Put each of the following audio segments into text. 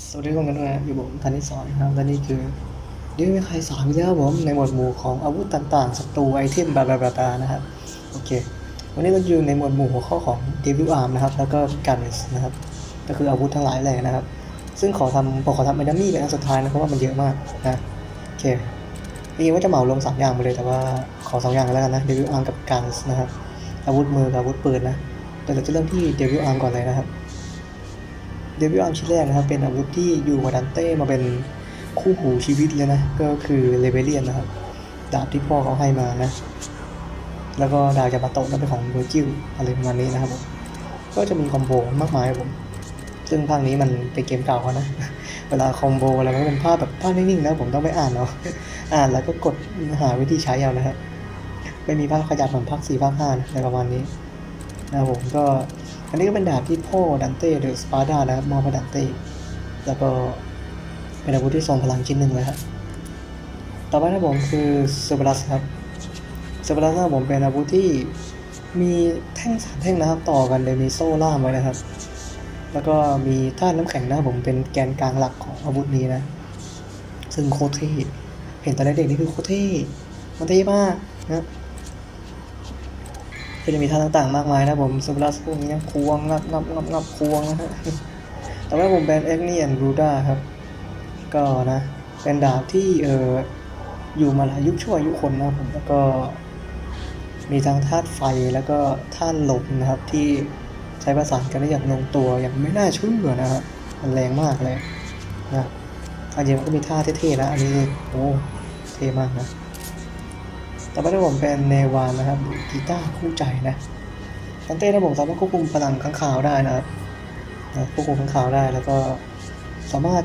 สวัสดีทุกคนด้วยนะอยู่ผมทันที่สอนนะครับและนี่คือนี่ไม่มีใครสอนอีกแล้วครับผมในหมวดหมู่ของอาวุธต่างๆศัตรูไอเทมบาบาบาบลานะครับโอเค วันนี้เราอยู่ในหมวดหมู่หัวข้อของ Devil Arm นะครับแล้วก็ Guns นะครับก็คืออาวุธทั้งหลายแหล่นะครับ ซึ่งขอทำผมขอทำเอนามี่เป็นอันสุดท้ายนะเพราะว่ามันเยอะมากนะโอเคจริงๆว่าจะเหมารวมสามอย่างไปเลยแต่ว่าขอสองอย่างแล้วกันนะ Devil Arm กับ Guns นะครับอาวุธมือกับอาวุธปืนนะแต่เราจะเริ่มที่ Devil Arm ก่อนเลยนะครับ ดวิลอาร์มชิ้นแรกนะครับ เป็นอาวุธที่อยู่กับดันเต้มาเป็นคู่หูชีวิตเลยนะ ก็คือเลเวเลียนนะครับ ดาบที่พ่อเขาให้มานะ แล้วก็ดาบยามาโตะนั่นเป็นของเวอร์จิลอะไรประมาณนี้นะครับผมก็จะมีคอมโบมากมายครับผม ซึ่งภาคนี้มันเป็นเกมเก่าเขานะ เวลาคอมโบอะไรก็เป็นภาพแบบภาพนิ่งๆนะผมต้องไปอ่านเอาะอ่านแล้วก็กดหาวิธีใช้เอานะครับไม่มีภาพขยับเหมือนภาคสี่ภาคห้านะอะไรประมาณนี้นะครับผมก็ อันนี้ก็เป็นดาบที่พ่อดันเต้หรือสปาร์ดานะครับมอบให้ดันเต้แล้วก็เป็นอาวุธที่ทรงพลังชิ้นหนึ่งเลยครับต่อไปนะผมคือเซอร์เบลัสครับเซอร์เบลัสนะผมเป็นอาวุธที่มีแท่งสามแท่งนะครับต่อกันโดยมีโซ่ล่ามไว้นะครับ แล้วก็มีธาตุน้ำแข็งนะผมเป็นแกนกลางหลักของอาวุธนี้นะ ซึ่งโคตรเท่เห็นตอนเด็กๆนี่คือโคตรเท่มันเท่มากนะ ก็จะมีท่าต่างๆ มากมายนะผมซูบลัสพวกนี้ควงงับงับงับงับควงนะฮะแต่ว่าผมเป็นเอ็กเนียนรูด้าครับ ก็นะเป็นดาบที่เอออยู่มาหลายยุคชั่วอายุคนนะครับผมแล้วก็ มีทั้งธาตุไฟแล้วก็ธาตุลมนะครับ ที่ใช้ประสานกันได้อย่างลงตัวอย่างไม่น่าเชื่อนะครับมันแรงมากเลยนะอันจริงมันก็มีท่าเท่ๆนะอันนี้โอ้เท่มากนะ ต่อไปที่ผมเป็นเนวานนะครับกีตาร์คู่ใจนะตันเต้นะผมสามารถควบคุมพลังข้างข่าวได้นะครับควบคุมข้างข่าวได้แล้วก็สามารถ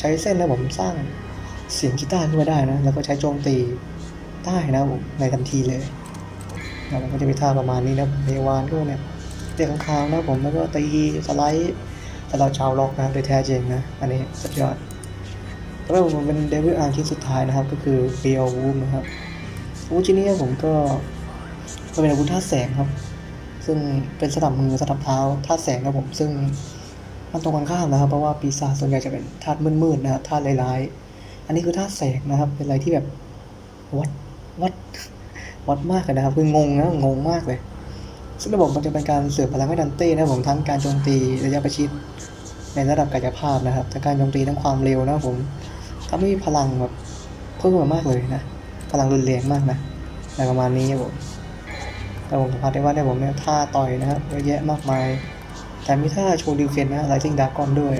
ใช้เส้นนะผมสร้างเสียงกีตาร์ขึ้นมาได้นะแล้วก็ใช้โจมตีได้นะผมในทันทีเลยนะมันก็จะมีท่าประมาณนี้นะเนวานก็เนี่ยเตะข้างข่าวนะผมแล้วก็ตีสไลด์สำหรับชาวล็อกนะโดยแท้จริงนะอันนี้สุดยอดต่อไปผมเป็นเดวิลอาร์ชิ้นสุดท้ายนะครับก็คือเบียวูมนะครับ อาวุธชิ้นนี้ผมก็เป็นอาวุธธาตุแสงครับ ซึ่งเป็นสนับมือสนับเท้าธาตุแสงครับผม ซึ่งมันตรงกันข้ามนะครับ เพราะว่าปีศาจส่วนใหญ่จะเป็นธาตุมืดๆนะครับธาตุร้ายๆ อันนี้คือธาตุแสงนะครับ เป็นอะไรที่แบบวัดวัดวัดมากเลยนะครับ คืองงนะงงมากเลย ซึ่งระบบมันจะเป็นการเสริมพลังให้ดันเต้นะผมทั้งการโจมตีระยะประชิดในระดับกายภาพนะครับทั้งการโจมตีทั้งความเร็วนะผมทำให้มีพลังแบบเพิ่มมามากเลยนะ พลังรุนแรงมากนะอะไรประมาณนี้ครับผมแต่ผมสัมผัสได้ว่าในผมเนี่ยท่าต่อยนะครับเยอะแยะมากมาย แต่มีท่าโชว์ดิวเฟนนะไลซิงดากอนด้วย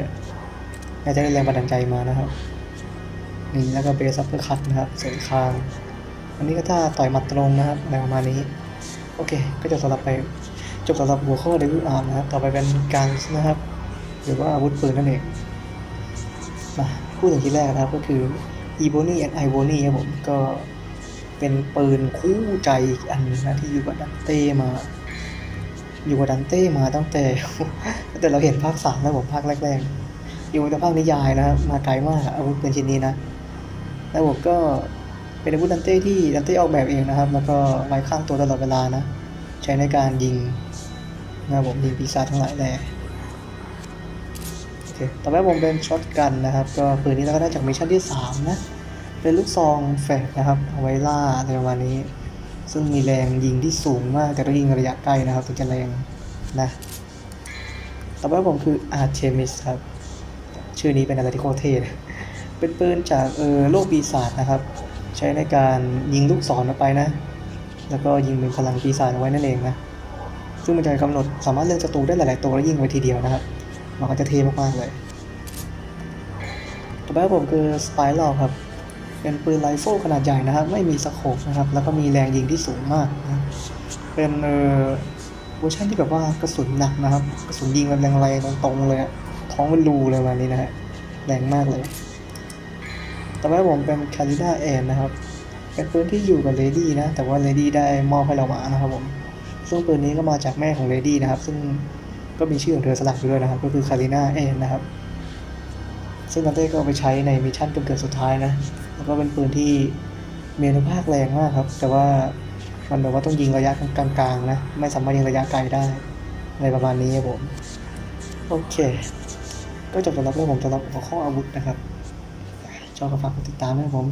น่าจะได้แรงบันดาลใจมานะครับนี่แล้วก็เบสซัพเปอร์คัตนะครับเสยคางอันนี้ก็ท่าต่อยหมัดตรงนะครับอะไรประมาณนี้ โอเค ก็จะสำหรับไปจบสำหรับหัวข้อเดวิอาร์นะครับต่อไปเป็นการนะครับ หรือว่าอาวุธปืนนั่นเองมาพูดถึงที่แรกนะครับก็คือ e b o n y and i b o n y ครับผมก็ เป็นปืนคู่ใจอีกอันหนึงนะที่อยู่กับดันเต้มา อยู่กับดันเต้มาตั้งแต่ตั้งแต่เราเห็นภาคสามแล้วผมภาคแรกๆอยู่ในภาคนิยายนะมาไกลมากอาวุธปืนชิ้นนี้นะแล้วผมก็เป็นอาวุธดันเต้ที่ดันเต้ออกแบบเองนะครับ แล้วก็ไว้ข้างตัวตลอดเวลานะใช้ในการยิงนะครับผมยิงปีศาจทั้งหลายแหล่โอเคต่อไปผมเป็นช็อตกันนะครับ ก็ปืนนี้เราก็ได้จากมิชชั่นที่ 3 นะ เป็นลูกซองแฟลชนะครับเอาไว้ล่าอะไรประมาณนี้ ซึ่งมีแรงยิงที่สูงมาก แต่ต้องยิงระยะไกลนะครับถึงจะแรงนะ ต่อไปผมคือ Artemis ครับ ชื่อนี้เป็นอะไรที่โคตรเท่เลยเป็นปืนจากเออโลกปีศาจนะครับ ใช้ในการยิงลูกศรออกไปนะ แล้วก็ยิงเป็นพลังปีศาจเอาไว้นั่นเองนะ ซึ่งมันจะกำหนดสามารถเลือกศัตรูได้หลาย ๆ ตัวแล้วยิงไว้ทีเดียวนะครับ มันก็จะเท่มากๆเลย ต่อไปผมคือสไปรัลครับ เป็นปืนไรเฟิลขนาดใหญ่นะครับ ไม่มีสโคปนะครับ แล้วก็มีแรงยิงที่สูงมากนะเป็นเอ่อเวอร์ชันที่แบบว่ากระสุนหนักนะครับ กระสุนยิงแบบแรงๆตรงๆเลยท้องเป็นรูเลยวันนี้นะฮะแรงมากเลยต่อไปผมเป็นคาริด้าแอนนะครับ เป็นปืนที่อยู่กับเลดี้นะ แต่ว่าเลดี้ได้มอบให้เรามานะครับผมซึ่งปืนนี้ก็มาจากแม่ของเลดี้นะครับ ซึ่งก็มีชื่อของเธอสลักอยู่ด้วยนะครับ ก็คือคาริน่าเอนนะครับ ซึ่งดันเต้ก็เอาไปใช้ในมิชชั่นเกือบๆสุดท้ายนะ แล้วก็เป็นปืนที่มีอนุภาคแรงมากครับ แต่ว่ามันแบบว่าต้องยิงระยะกลางๆนะ ไม่สามารถยิงระยะไกลได้ อะไรประมาณนี้ครับผม โอเค ก็จบสำหรับเรื่องผมสำหรับหัวข้ออาวุธนะครับชอบก็ฝากกดติดตามด้วยผม